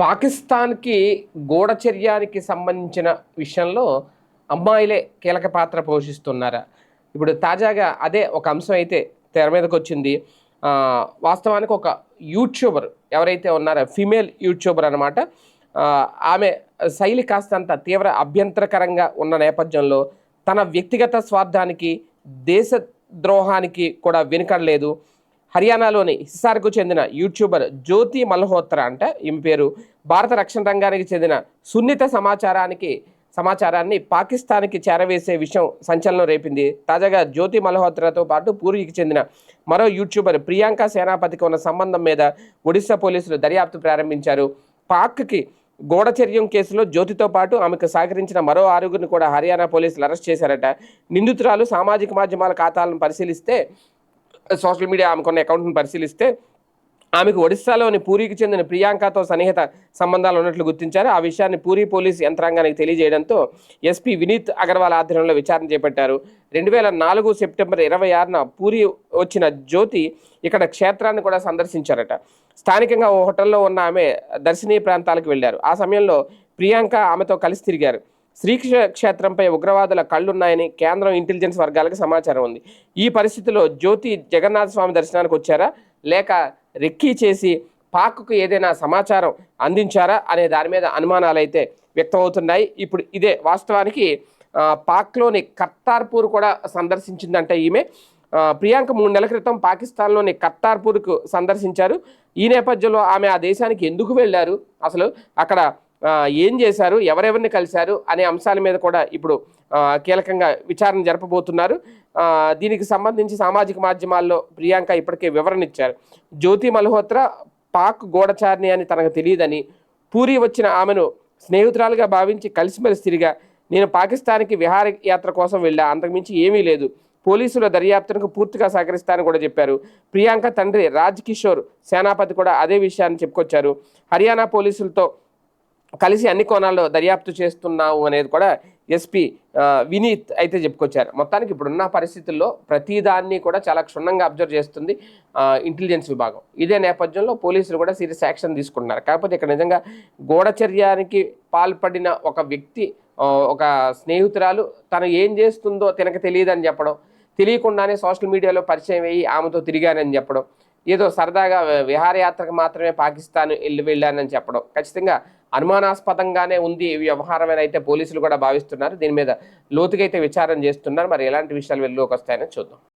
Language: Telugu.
పాకిస్తాన్కి గూఢచర్యానికి సంబంధించిన విషయంలో అమ్మాయిలే కీలక పాత్ర పోషిస్తున్నారా? ఇప్పుడు తాజాగా అదే ఒక అంశం అయితే తెర మీదకి వచ్చింది. వాస్తవానికి ఒక యూట్యూబర్ ఎవరైతే ఉన్నారో ఫీమేల్ యూట్యూబర్ అనమాట ఆమె శైలి కాస్తంత తీవ్ర అభ్యంతరకరంగా ఉన్న నేపథ్యంలో తన వ్యక్తిగత స్వార్థానికి దేశ ద్రోహానికి కూడా వెనుకడలేదు. హర్యానాలోని హిస్సార్కు చెందిన యూట్యూబర్ జ్యోతి మల్హోత్రా అంట. ఈమె పేరు భారత రక్షణ రంగానికి చెందిన సున్నిత సమాచారానికి సమాచారాన్ని పాకిస్తాన్కి చేరవేసే విషయం సంచలనం రేపింది. తాజాగా జ్యోతి మల్హోత్రాతో పాటు పూర్వీకి చెందిన మరో యూట్యూబర్ ప్రియాంక సేనాపతికి ఉన్న సంబంధం మీద ఒడిశా పోలీసులు దర్యాప్తు ప్రారంభించారు. పాక్కి గోడచర్యం కేసులో జ్యోతితో పాటు ఆమెకు సహకరించిన మరో ఆరుగురిని కూడా హర్యానా పోలీసులు అరెస్ట్ చేశారట. నిందితురాలు సామాజిక మాధ్యమాల ఖాతాలను పరిశీలిస్తే సోషల్ మీడియా ఆమెకున్న అకౌంట్ను పరిశీలిస్తే ఆమెకు ఒడిశాలోని పూరికి చెందిన ప్రియాంకతో సన్నిహిత సంబంధాలు ఉన్నట్లు గుర్తించారు. ఆ విషయాన్ని పూరి పోలీసు యంత్రాంగానికి తెలియజేయడంతో ఎస్పీ వినీత్ అగర్వాల్ ఆధ్వర్యంలో విచారణ చేపట్టారు. రెండు వేల నాలుగు సెప్టెంబర్ ఇరవై ఆరున పూరి వచ్చిన జ్యోతి ఇక్కడ క్షేత్రాన్ని కూడా సందర్శించారట. స్థానికంగా ఓ హోటల్లో ఉన్న ఆమె దర్శనీయ ప్రాంతాలకు వెళ్ళారు. ఆ సమయంలో ప్రియాంక ఆమెతో కలిసి తిరిగారు. శ్రీకృష్ణ క్షేత్రంపై ఉగ్రవాదుల కళ్ళున్నాయని కేంద్రం ఇంటెలిజెన్స్ వర్గాలకు సమాచారం ఉంది. ఈ పరిస్థితిలో జ్యోతి జగన్నాథ స్వామి దర్శనానికి వచ్చారా? లేక రెక్కీ చేసి పాక్కు ఏదైనా సమాచారం అందించారా? అనే దాని మీద అనుమానాలు అయితే వ్యక్తమవుతున్నాయి. ఇప్పుడు ఇదే వాస్తవానికి పాక్లోని కర్తార్పూర్ కూడా సందర్శించిందంటే ఈమె. ప్రియాంక మూడు నెలల క్రితం పాకిస్తాన్లోని కర్తార్పూర్కు సందర్శించారు. ఈ నేపథ్యంలో ఆమె ఆ దేశానికి ఎందుకు వెళ్ళారు? అసలు అక్కడ ఏం చేశారు ఎవరెవరిని కలిశారు అనే అంశాల మీద కూడా ఇప్పుడు కీలకంగా విచారణ జరపబోతున్నారు. దీనికి సంబంధించి సామాజిక మాధ్యమాల్లో ప్రియాంక ఇప్పటికే వివరణ ఇచ్చారు. జ్యోతి మల్హోత్రా పాక్ గూఢచారిణి అని తనకు తెలియదని పూరి వచ్చిన ఆమెను స్నేహితురాలుగా భావించి కలిసిమెలిసి తిరిగా నేను పాకిస్తాన్కి విహారయాత్ర కోసం వెళ్ళా అంతకుమించి ఏమీ లేదు. పోలీసుల దర్యాప్తునకు పూర్తిగా సహకరిస్తానని కూడా చెప్పారు. ప్రియాంక తండ్రి రాజ్ కిషోర్ సేనాపతి కూడా అదే విషయాన్ని చెప్పుకొచ్చారు. హర్యానా పోలీసులతో కలిసి అన్ని కోణాల్లో దర్యాప్తు చేస్తున్నాము అనేది కూడా ఎస్పీ వినీత్ అయితే చెప్పుకొచ్చారు. మొత్తానికి ఇప్పుడున్న పరిస్థితుల్లో ప్రతిదాన్ని కూడా చాలా క్షుణ్ణంగా అబ్జర్వ్ చేస్తుంది ఇంటెలిజెన్స్ విభాగం. ఇదే నేపథ్యంలో పోలీసులు కూడా సీరియస్ యాక్షన్ తీసుకుంటున్నారు. కాకపోతే ఇక్కడ నిజంగా గూఢచర్యానికి పాల్పడిన ఒక వ్యక్తి ఒక స్నేహితురాలు తను ఏం చేస్తుందో తినక తెలియదని చెప్పడం తెలియకుండానే సోషల్ మీడియాలో పరిచయం అయ్యి ఆమెతో తిరిగానని చెప్పడం ఏదో సరదాగా విహారయాత్రకు మాత్రమే పాకిస్తాన్ వెళ్ళి వెళ్ళానని చెప్పడం ఖచ్చితంగా అనుమానాస్పదంగానే ఉంది ఈ వ్యవహారం అని అయితే పోలీసులు కూడా భావిస్తున్నారు. దీని మీద లోతుగా అయితే విచారణ చేస్తున్నారు. మరి ఎలాంటి విషయాలు వెలుగులోకి వస్తాయని చూద్దాం.